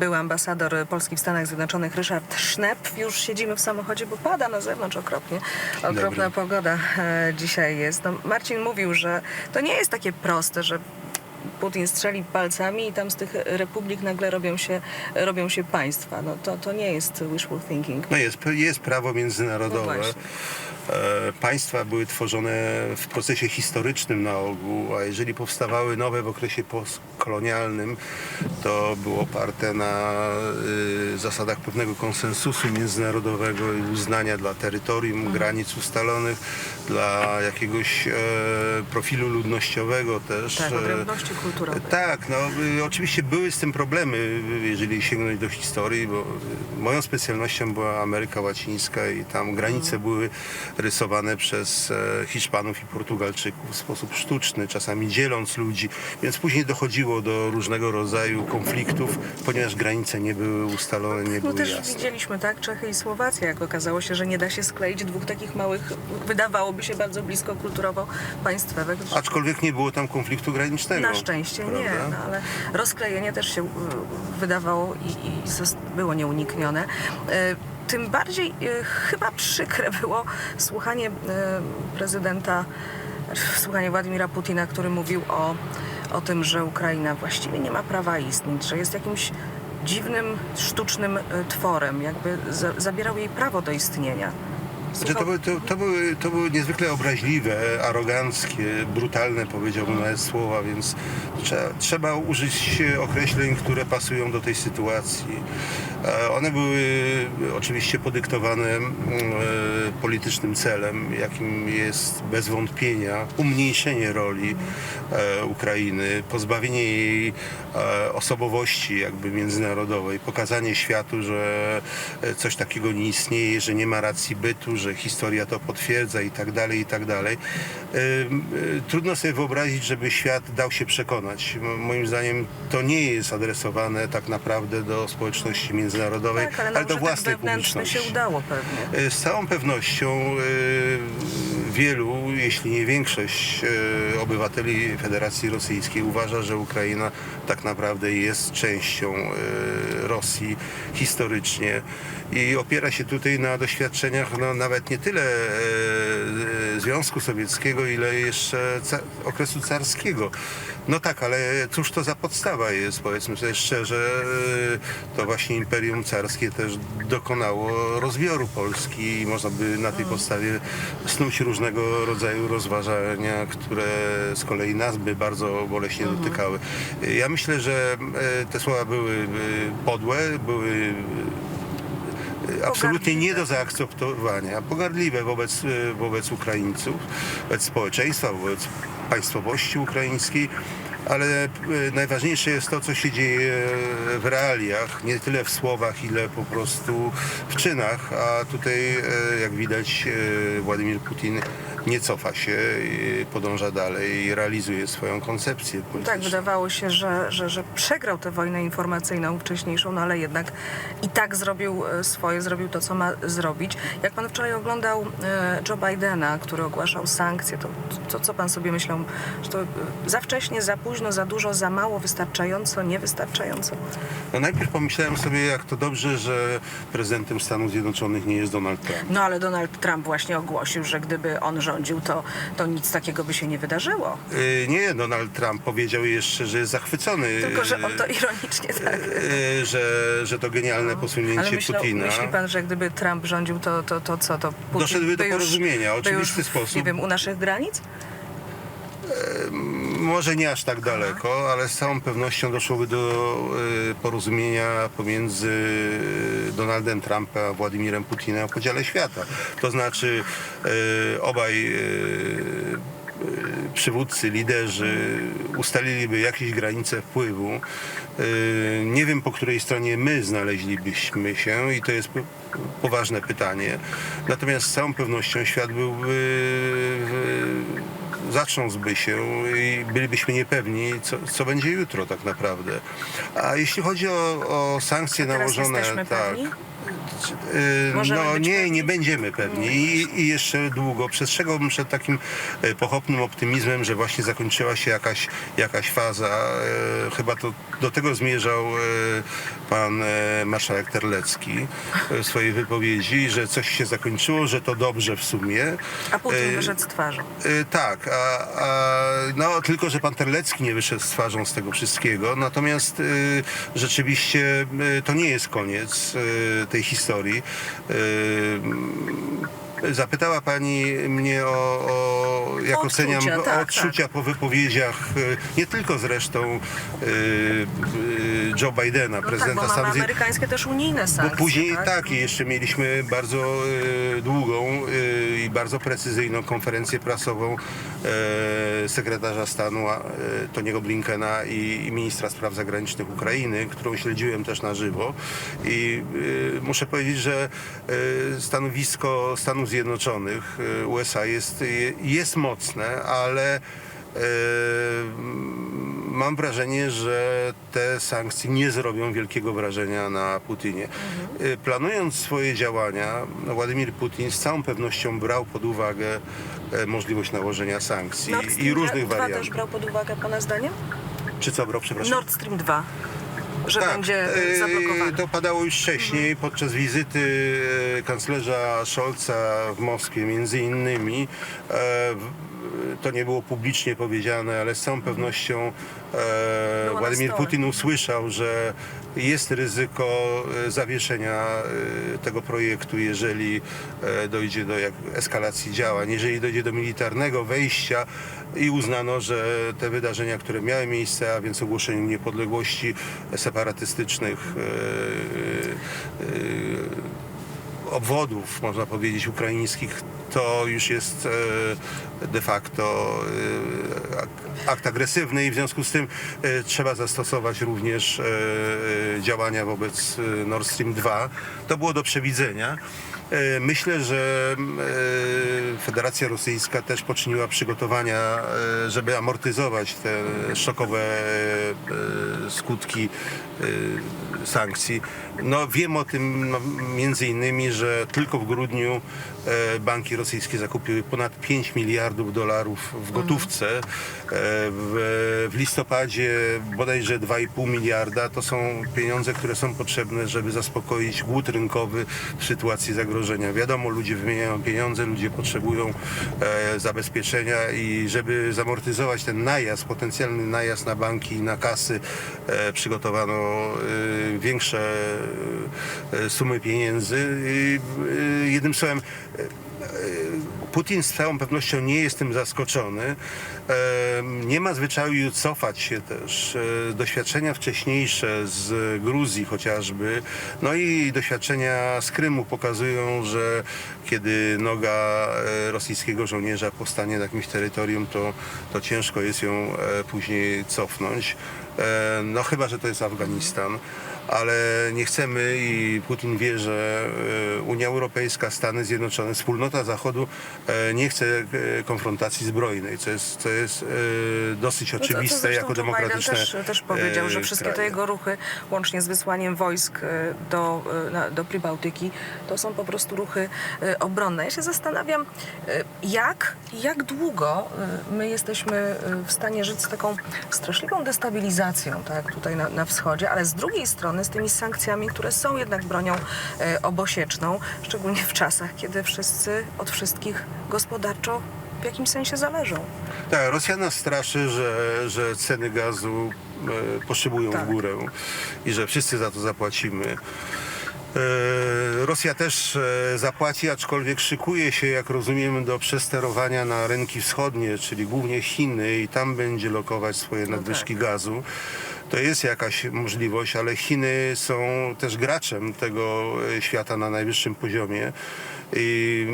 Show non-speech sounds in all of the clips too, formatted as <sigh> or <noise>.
Był ambasador Polski w Stanach Zjednoczonych Ryszard Schnepp. Już siedzimy w samochodzie, bo pada na zewnątrz okropnie. Okropna Dobry. pogoda e, dzisiaj jest. No, Marcin mówił, że to nie jest takie proste, że Putin strzeli palcami i tam z tych republik nagle robią się, robią się państwa. No, to, to nie jest wishful thinking. No jest, jest prawo międzynarodowe. No Państwa były tworzone w procesie historycznym na ogół, a jeżeli powstawały nowe w okresie postkolonialnym, to było oparte na y, zasadach pewnego konsensusu międzynarodowego i uznania dla terytorium, Mhm. granic ustalonych, dla jakiegoś e, profilu ludnościowego też. Tak, e, odrębności kulturowej. tak, no y, oczywiście były z tym problemy, jeżeli sięgnąć do historii, bo y, moją specjalnością była Ameryka Łacińska i tam granice były rysowane przez e, Hiszpanów i Portugalczyków w sposób sztuczny, czasami dzieląc ludzi, więc później dochodziło do różnego rodzaju konfliktów, ponieważ granice nie były ustalone, nie No były też jasne. widzieliśmy, tak, Czechy i Słowacja, jak okazało się, że nie da się skleić dwóch takich małych, wydawałoby się bardzo blisko kulturowo państwek. Aczkolwiek nie było tam konfliktu granicznego. Na szczęście nie, prawda? no, ale rozklejenie też się y, wydawało i, i było nieuniknione. Y, Tym bardziej y, chyba przykre było słuchanie y, prezydenta, słuchanie Władimira Putina, który mówił o, o tym, że Ukraina właściwie nie ma prawa istnieć, że jest jakimś dziwnym, sztucznym tworem, jakby za, zabierał jej prawo do istnienia. Znaczy, to, były, to, to, były, to były niezwykle obraźliwe, aroganckie, brutalne powiedziałbym nawet słowa, więc trzeba, trzeba użyć określeń, które pasują do tej sytuacji. E, One były oczywiście podyktowane mm, e, politycznym celem, jakim jest bez wątpienia umniejszenie roli e, Ukrainy, pozbawienie jej e, osobowości jakby międzynarodowej, pokazanie światu, że e, coś takiego nie istnieje, że nie ma racji bytu, że historia to potwierdza i tak dalej, i tak dalej. E, Trudno sobie wyobrazić, żeby świat dał się przekonać. Moim zdaniem to nie jest adresowane tak naprawdę do społeczności międzynarodowej, Tak, ale, ale do własnej wewnętrzny się publiczności. udało pewnie. E, Z całą pewnością e, jeśli nie większość e, obywateli Federacji Rosyjskiej uważa, że Ukraina tak naprawdę jest częścią e, Rosji historycznie i opiera się tutaj na doświadczeniach no, nawet nie tyle e, Związku Sowieckiego, ile jeszcze okresu carskiego. No tak, ale cóż to za podstawa jest, powiedzmy sobie szczerze, to właśnie Imperium Carskie też dokonało rozbioru Polski i można by na tej podstawie snuć różnego rodzaju rozważania, które z kolei nas by bardzo boleśnie dotykały. Ja myślę, że e, te słowa były e, podłe, były e, absolutnie nie do zaakceptowania, pogardliwe wobec, wobec Ukraińców, wobec społeczeństwa, wobec państwowości ukraińskiej. Ale najważniejsze jest to, co się dzieje w realiach, nie tyle w słowach, ile po prostu w czynach. A tutaj, jak widać, Władimir Putin nie cofa się, podąża dalej i realizuje swoją koncepcję polityczną. Tak, wydawało się, że, że, że przegrał tę wojnę informacyjną wcześniejszą, no ale jednak i tak zrobił e, swoje, zrobił to, co ma zrobić. Jak pan wczoraj oglądał e, Joe Bidena, który ogłaszał sankcje, to, to co pan sobie myślał, że to e, za wcześnie, za późno, za dużo, za mało, wystarczająco, niewystarczająco? No najpierw pomyślałem sobie, jak to dobrze, że prezydentem Stanów Zjednoczonych nie jest Donald Trump. No ale Donald Trump właśnie ogłosił, że gdyby on rządził, to, to nic takiego by się nie wydarzyło. Yy, Nie, Donald Trump powiedział jeszcze, że jest zachwycony, Tylko, że on to ironicznie tak. yy, że, że to genialne Ale posunięcie myślał, Putina. myśli pan, że gdyby Trump rządził, to, to, to co? To Putin Doszedłby do już- porozumienia, by oczywisty już, sposób. Nie wiem, u naszych granic? Może nie aż tak daleko, ale z całą pewnością doszłoby do y, porozumienia pomiędzy Donaldem Trumpem a Władimirem Putinem o podziale świata. To znaczy y, obaj y, y, przywódcy, liderzy ustaliliby jakieś granice wpływu. Y, Nie wiem, po której stronie my znaleźlibyśmy się i to jest po- poważne pytanie. Natomiast z całą pewnością świat byłby y, zatrząsłby się i bylibyśmy niepewni, co, co będzie jutro tak naprawdę. A jeśli chodzi o, o sankcje nałożone, tak, pewni? Yy, Możemy No nie, pewni? nie będziemy pewni I, i jeszcze długo. Przestrzegałbym przed takim e, pochopnym optymizmem, że właśnie zakończyła się jakaś, jakaś faza. E, Chyba to do tego zmierzał e, pan marszałek Terlecki w swojej wypowiedzi, że coś się zakończyło, że to dobrze w sumie. A Putin wyszedł z twarzą. Tak, a, a, no tylko, że pan Terlecki nie wyszedł z twarzą z tego wszystkiego. Natomiast rzeczywiście to nie jest koniec tej historii. Y, zapytała pani mnie o, o jak O oceniam odczucia, o tak, odczucia po wypowiedziach, y, nie tylko zresztą y, y, Joe Bidena, No tak, prezydenta mamy Stanów Zjednoczonych. amerykańskie też unijne sankcje. Bo później tak? tak, i jeszcze mieliśmy bardzo długą i bardzo precyzyjną konferencję prasową e, sekretarza stanu e, Toniego Blinkena i, i ministra spraw zagranicznych Ukrainy, którą śledziłem też na żywo. I e, muszę powiedzieć, że e, stanowisko Stanów Zjednoczonych, e, USA jest, jest mocne, ale mam wrażenie, że te sankcje nie zrobią wielkiego wrażenia na Putinie. Y, Planując swoje działania, Władimir Putin z całą pewnością brał pod uwagę e, możliwość nałożenia sankcji Nord Stream i różnych 2 wariantów. też brał pod uwagę pana zdaniem? Czy co brał, przepraszam? Nord Stream 2, że Tak, będzie e, zablokowany. To padało już wcześniej podczas wizyty e, kanclerza Scholza w Moskwie między innymi. To nie było publicznie powiedziane, ale z całą pewnością e, Władimir. Putin usłyszał, że jest ryzyko e, zawieszenia e, tego projektu, jeżeli e, dojdzie do jak, eskalacji działań, jeżeli dojdzie do militarnego wejścia i uznano, że te wydarzenia, które miały miejsce, a więc ogłoszeniu niepodległości separatystycznych e, e, obwodów, można powiedzieć, ukraińskich, to już jest e, de facto e, ak- akt agresywny i w związku z tym e, trzeba zastosować również działania wobec Nord Stream 2. To było do przewidzenia. E, Myślę, że e, Federacja Rosyjska też poczyniła przygotowania, e, żeby amortyzować te szokowe skutki sankcji. No, wiem o tym no, między innymi, że tylko w grudniu banki rosyjskie zakupiły ponad 5 miliardów dolarów w gotówce. E, W, w listopadzie bodajże 2,5 miliarda to są pieniądze, które są potrzebne, żeby zaspokoić głód rynkowy w sytuacji zagrożenia. Wiadomo, ludzie wymieniają pieniądze, ludzie potrzebują e, zabezpieczenia i żeby zamortyzować ten najazd, potencjalny najazd na banki i na kasy, e, przygotowano e, większe e, sumy pieniędzy. I, e, jednym słowem, Putin z całą pewnością nie jest tym zaskoczony. Nie ma zwyczaju cofać się też. E, Doświadczenia wcześniejsze z Gruzji chociażby, no i doświadczenia z Krymu pokazują, że kiedy noga e, rosyjskiego żołnierza powstanie na jakimś terytorium, to, to ciężko jest ją e, później cofnąć. No chyba, że to jest Afganistan ale nie chcemy i Putin wie, że e, Unia Europejska, Stany Zjednoczone, wspólnota Zachodu e, nie chce e, konfrontacji zbrojnej, co jest, co jest dosyć No to- to oczywiste zresztą jako Joe Biden demokratyczne też, też powiedział, że wszystkie te kraje. jego ruchy, łącznie z wysłaniem wojsk do, do Pribałtyki, to są po prostu ruchy obronne. Ja się zastanawiam, jak, jak długo my jesteśmy w stanie żyć z taką straszliwą destabilizacją, tak, tutaj na, na wschodzie, ale z drugiej strony z tymi sankcjami, które są jednak bronią e, obosieczną, szczególnie w czasach, kiedy wszyscy od wszystkich gospodarczo w jakimś sensie zależą. Tak, Rosja nas straszy, że, że ceny gazu e, poszybują Tak. w górę i że wszyscy za to zapłacimy. E, Rosja też zapłaci, aczkolwiek szykuje się, jak rozumiem, do przesterowania na rynki wschodnie, czyli głównie Chiny i tam będzie lokować swoje nadwyżki gazu. To jest jakaś możliwość, ale Chiny są też graczem tego e, świata na najwyższym poziomie. I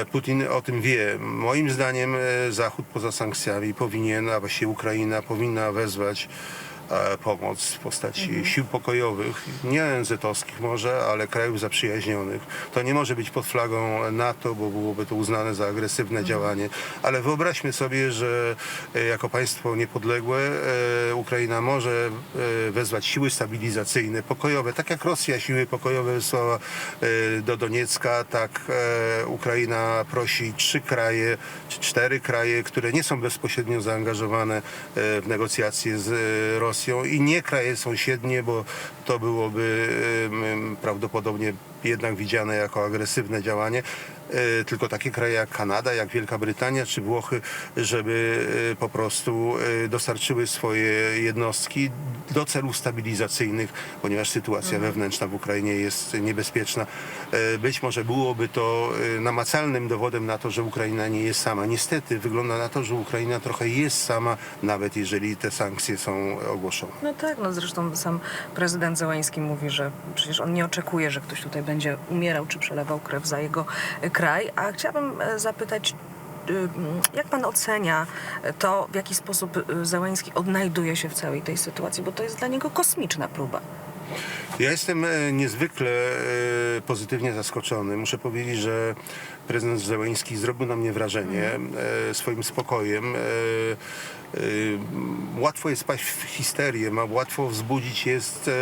e, Putin o tym wie. Moim zdaniem e, Zachód poza sankcjami powinien, a właściwie Ukraina powinna wezwać pomoc w postaci sił pokojowych, nie ONZ-owskich może, ale krajów zaprzyjaźnionych. To nie może być pod flagą NATO, bo byłoby to uznane za agresywne działanie, ale wyobraźmy sobie, że e, jako państwo niepodległe e, Ukraina może e, wezwać siły stabilizacyjne, pokojowe, tak jak Rosja siły pokojowe wysłała e, do Doniecka, tak e, Ukraina prosi trzy kraje, czy cztery kraje, które nie są bezpośrednio zaangażowane e, w negocjacje z e, Rosją i nie kraje sąsiednie, bo to byłoby prawdopodobnie jednak widziane jako agresywne działanie, tylko takie kraje jak Kanada, jak Wielka Brytania czy Włochy, żeby e, po prostu e, dostarczyły swoje jednostki do celów stabilizacyjnych, ponieważ sytuacja wewnętrzna w Ukrainie jest niebezpieczna. E, Być może byłoby to e, namacalnym dowodem na to, że Ukraina nie jest sama. Niestety wygląda na to, że Ukraina trochę jest sama, nawet jeżeli te sankcje są ogłoszone. No tak, no zresztą sam prezydent Zełański mówi, że przecież on nie oczekuje, że ktoś tutaj będzie umierał czy przelewał krew za jego e, kraj. A chciałabym e, zapytać, mm, jak pan ocenia to, w jaki sposób y, Zełański odnajduje się w całej tej sytuacji, bo to jest dla niego kosmiczna próba. Ja jestem e, niezwykle e, pozytywnie zaskoczony. Muszę powiedzieć, że prezydent Zełenski zrobił na mnie wrażenie e, swoim spokojem. Łatwo jest paść w histerię, łatwo wzbudzić jest e,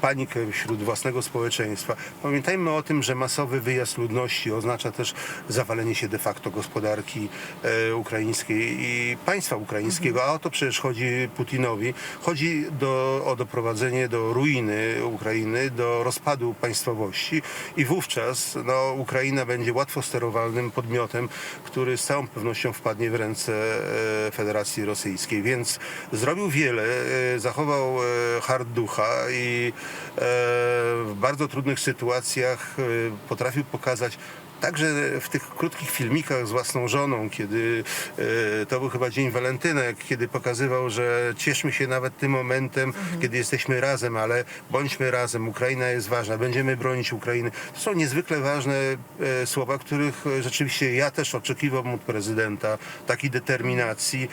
panikę wśród własnego społeczeństwa. Pamiętajmy o tym, że masowy wyjazd ludności oznacza też zawalenie się de facto gospodarki e, ukraińskiej i państwa ukraińskiego, a o to przecież chodzi Putinowi. Chodzi do, o doprowadzenie do ruiny Ukrainy, do rozpadu państwowości i wówczas no, Ukraina będzie łatwo sterowalnym podmiotem, który z całą pewnością wpadnie w ręce e, Federacji Rosyjskiej. Więc zrobił wiele, e, zachował e, hard ducha i e, w bardzo trudnych sytuacjach potrafił pokazać Także w tych krótkich filmikach z własną żoną, kiedy e, to był chyba dzień walentynek, kiedy pokazywał, że cieszmy się nawet tym momentem, kiedy jesteśmy razem, ale bądźmy razem, Ukraina jest ważna, będziemy bronić Ukrainy. To są niezwykle ważne e, słowa, których e, rzeczywiście ja też oczekiwałem od prezydenta, takiej determinacji,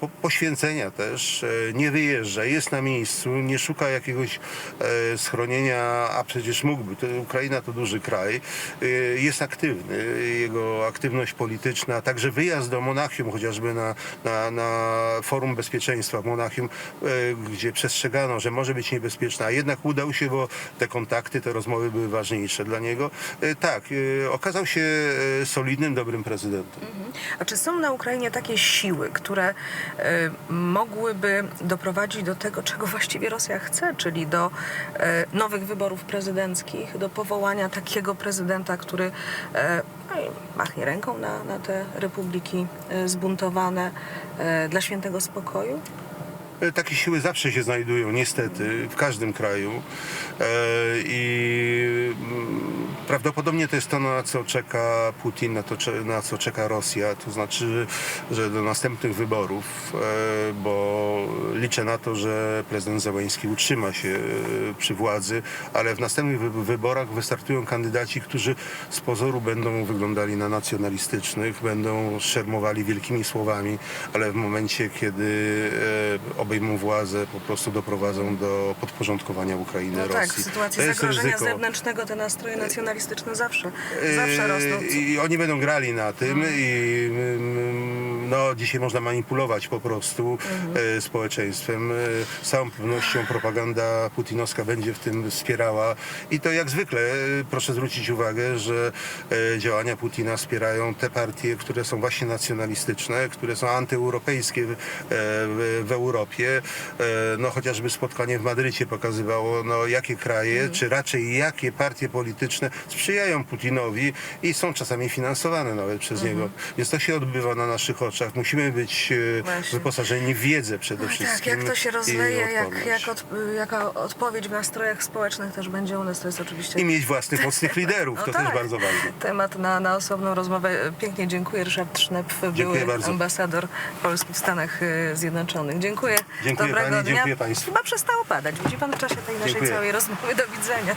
po, poświęcenia też, nie wyjeżdża, jest na miejscu, nie szuka jakiegoś schronienia, a przecież mógłby. Ukraina to duży kraj, jest aktywny, jego aktywność polityczna, także wyjazd do Monachium, chociażby na, na, na Forum Bezpieczeństwa w Monachium, e, gdzie przestrzegano, że może być niebezpieczna, a jednak udał się, bo te kontakty, te rozmowy były ważniejsze dla niego. E, Tak, e, okazał się solidnym, dobrym prezydentem. A czy są na Ukrainie takie siły, które mogłyby doprowadzić do tego, czego właściwie Rosja chce, czyli do nowych wyborów prezydenckich, do powołania takiego prezydenta, który no i machnie ręką na, na te republiki e, zbuntowane e, dla świętego spokoju? E, Takie siły zawsze się znajdują, niestety, w każdym kraju. E, I mm, prawdopodobnie to jest to, na co czeka Putin, na, to, na co czeka Rosja. To znaczy, że do następnych wyborów, e, bo liczę na to, że prezydent Zełański utrzyma się przy władzy, ale w następnych wy- wyborach wystartują kandydaci, którzy z pozoru będą wyglądali na nacjonalistycznych, będą szermowali wielkimi słowami, ale w momencie, kiedy obejmą władzę, po prostu doprowadzą do podporządkowania Ukrainy No Rosji. tak, w sytuacji To jest zagrożenia ryzyko. zewnętrznego te nastroje nacjonalistyczne zawsze, E, zawsze rosną. I oni będą grali na tym i mm, no, dzisiaj można manipulować po prostu e, społeczeństwem. E, Z całą pewnością propaganda putinowska będzie w tym wspierała i to jak zwykle e, proszę zwrócić uwagę, że działania Putina wspierają te partie, które są właśnie nacjonalistyczne, które są antyeuropejskie w, w, Europie. No chociażby spotkanie w Madrycie pokazywało, no jakie kraje, czy raczej jakie partie polityczne sprzyjają Putinowi i są czasami finansowane nawet przez niego. Więc to się odbywa na naszych oczach. Musimy być e, Właśnie. wyposażeni w wiedzę przede Oj, wszystkim. tak, jak to się rozleje, jak, jak od, jaka odpowiedź w nastrojach społecznych też będzie u nas, to jest oczywiście I mieć własnych mocnych <laughs> liderów, No to tak. też bardzo ważne. temat na, na osobną rozmowę. Pięknie dziękuję. Ryszard Sznep, Dziękuję były bardzo. ambasador Polski w Stanach e, Zjednoczonych. Dziękuję. Dziękuję Dobrego pani, dnia. dziękuję państwu. Chyba przestało padać. Widzi pan w czasie tej naszej Dziękuję. całej rozmowy. Do widzenia.